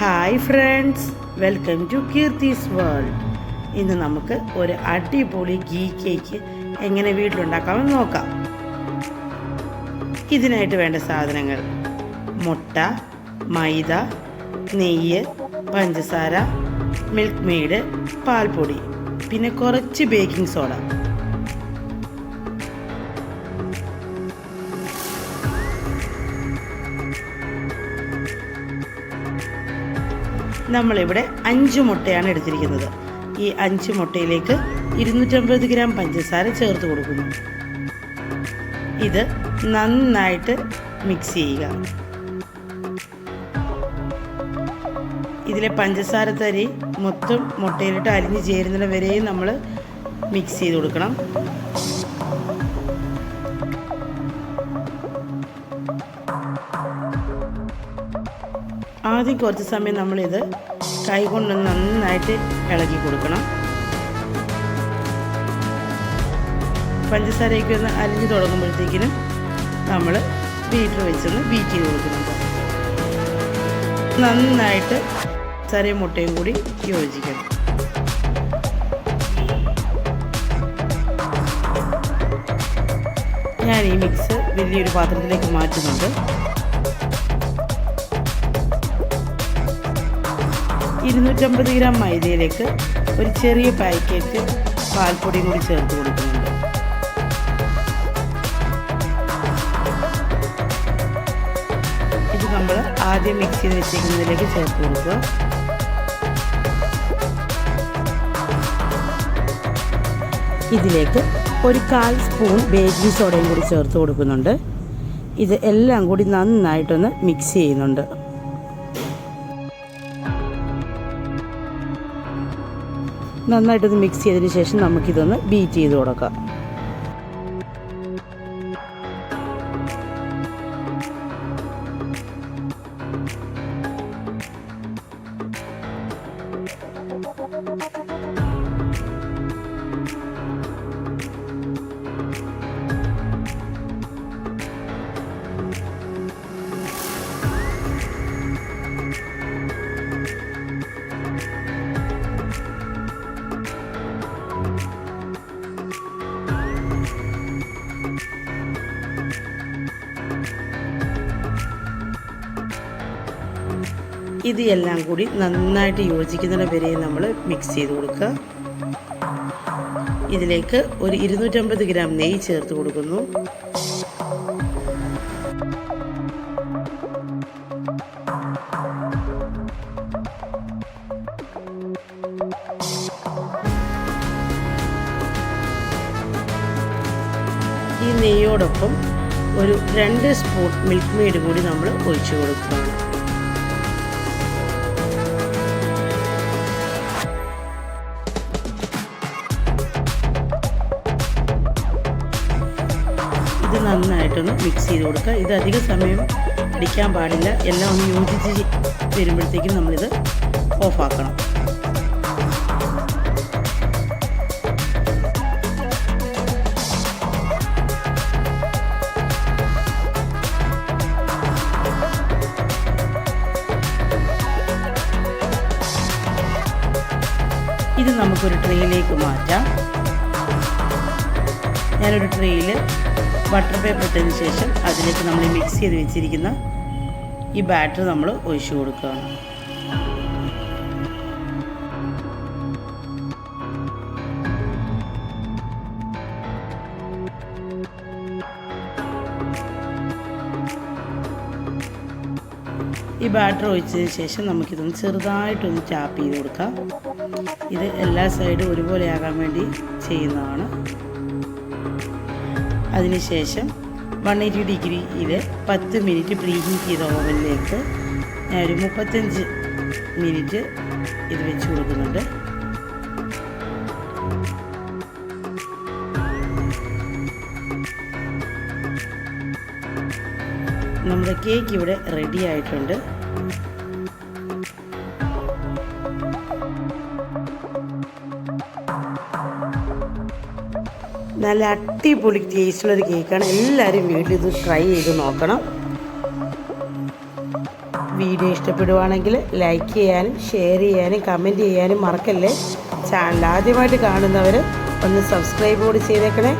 Hi friends welcome to Keerthi's world ഇന്ന് നമുക്ക് ഒരു അടിപൊളി ഗീ കേക്ക് എങ്ങനെ വീട്ടിലുണ്ടാക്കാമെന്ന് നോക്കാം. ഇതിനായിട്ട് വേണ്ട സാധനങ്ങൾ മുട്ട മൈദ നെയ്യ് പഞ്ചസാര മിൽക്ക് മെയ്ഡ് പാൽപ്പൊടി പിന്നെ കുറച്ച് ബേക്കിംഗ് സോഡ നമ്മളിവിടെ അഞ്ച് മുട്ടയാണ് എടുത്തിരിക്കുന്നത്. ഈ അഞ്ച് മുട്ടയിലേക്ക് ഇരുന്നൂറ്റമ്പത് ഗ്രാം പഞ്ചസാര ചേർത്ത് കൊടുക്കുന്നു. ഇത് നന്നായിട്ട് മിക്സ് ചെയ്യുക. ഇതിലെ പഞ്ചസാര തരി മൊത്തം മുട്ടയിലിട്ട് അരിഞ്ഞ് ചേരുന്നിടം വരെയും നമ്മൾ മിക്സ് ചെയ്ത് കൊടുക്കണം. ആദ്യം കുറച്ച് സമയം നമ്മളിത് കൈകൊണ്ട് നന്നായിട്ട് ഇളക്കി കൊടുക്കണം. പഞ്ചസാരയൊക്കെ ഒന്ന് അലിഞ്ഞു തുടങ്ങുമ്പോഴത്തേക്കിനും നമ്മൾ ബീറ്റർ വെച്ചൊന്ന് ബീറ്റ് ചെയ്ത് കൊടുക്കുന്നുണ്ട് നന്നായിട്ട് ചെറിയ മുട്ടയും കൂടി യോജിക്കണം. ഞാൻ ഈ മിക്സ് വലിയൊരു പാത്രത്തിലേക്ക് മാറ്റുന്നുണ്ട്. ഇരുന്നൂറ്റമ്പത് ഗ്രാം മൈദയിലേക്ക് ഒരു ചെറിയ പാക്കറ്റ് പാൽപ്പൊടിയും കൂടി ചേർത്ത് കൊടുക്കുന്നുണ്ട്. ഇത് നമ്മൾ ആദ്യം മിക്സ് ചെയ്ത് വെച്ചേക്കുന്നതിലേക്ക് ചേർത്ത് കൊടുക്കുക. ഇതിലേക്ക് ഒരു കാൽ സ്പൂൺ ബേക്കിംഗ് സോഡയും കൂടി ചേർത്ത് കൊടുക്കുന്നുണ്ട്. ഇത് എല്ലാം കൂടി നന്നായിട്ടൊന്ന് മിക്സ് ചെയ്യുന്നുണ്ട്. നന്നായിട്ടൊന്ന് മിക്സ് ചെയ്തതിന് ശേഷം നമുക്കിതൊന്ന് ബീറ്റ് ചെയ്ത് കൊടുക്കാം. ഇത് എല്ലാം കൂടി നന്നായിട്ട് യോജിക്കുന്നതിന് വരെ നമ്മൾ മിക്സ് ചെയ്ത് കൊടുക്കുക. ഇതിലേക്ക് ഒരു ഇരുന്നൂറ്റമ്പത് ഗ്രാം നെയ്യ് ചേർത്ത് കൊടുക്കുന്നു. ഈ നെയ്യോടൊപ്പം ഒരു രണ്ട് സ്പൂൺ മിൽക്ക് മെയ്ഡ് കൂടി നമ്മൾ ഒഴിച്ചു കൊടുക്കുകയാണ്. ഇത് നന്നായിട്ടൊന്ന് മിക്സ് ചെയ്ത് കൊടുക്കുക. ഇത് അധിക സമയം അടിക്കാൻ പാടില്ല. എല്ലാം ഒന്ന് യോജിച്ച് വരുമ്പോഴത്തേക്കും നമ്മളിത് ഓഫാക്കണം ഇത് നമുക്കൊരു ട്രേയിലേക്ക് മാറ്റാം. ഞാനൊരു ട്രേയിൽ ബട്ടർ പേപ്പർ ഇട്ടതിന് ശേഷം അതിലേക്ക് നമ്മൾ മിക്സ് ചെയ്ത് വെച്ചിരിക്കുന്ന ഈ ബാറ്റർ നമ്മൾ ഒഴിച്ചു കൊടുക്കുകയാണ്. ഈ ബാറ്റർ ഒഴിച്ചതിന് ശേഷം നമുക്കിതൊന്ന് ചെറുതായിട്ടൊന്ന് ടാപ്പ് ചെയ്ത് കൊടുക്കാം. ഇത് എല്ലാ സൈഡും ഒരുപോലെ ആകാൻ വേണ്ടി ചെയ്യുന്നതാണ്. അതിനുശേഷം വൺ എയ്റ്റി ഡിഗ്രിയിൽ പത്ത് മിനിറ്റ് പ്രീ ഹീറ്റ് ചെയ്ത ഓവനിലേക്ക് ഞാൻ ഒരു മുപ്പത്തഞ്ച് മിനിറ്റ് ഇത് വെച്ച് കൊടുക്കുന്നുണ്ട്. നമ്മുടെ കേക്ക് ഇവിടെ റെഡി ആയിട്ടുണ്ട്. നല്ല അടിപൊളി ടേസ്റ്റുള്ളൊരു കേക്കാണ് എല്ലാവരും വീട്ടിൽ ഇത് ട്രൈ ചെയ്ത് നോക്കണം. വീഡിയോ ഇഷ്ടപ്പെടുവാണെങ്കിൽ ലൈക്ക് ചെയ്യാനും ഷെയർ ചെയ്യാനും കമന്റ് ചെയ്യാനും മറക്കല്ലേ. ചാനൽ ആദ്യമായിട്ട് കാണുന്നവർ ഒന്ന് സബ്സ്ക്രൈബ് കൂടി ചെയ്തേക്കണേ.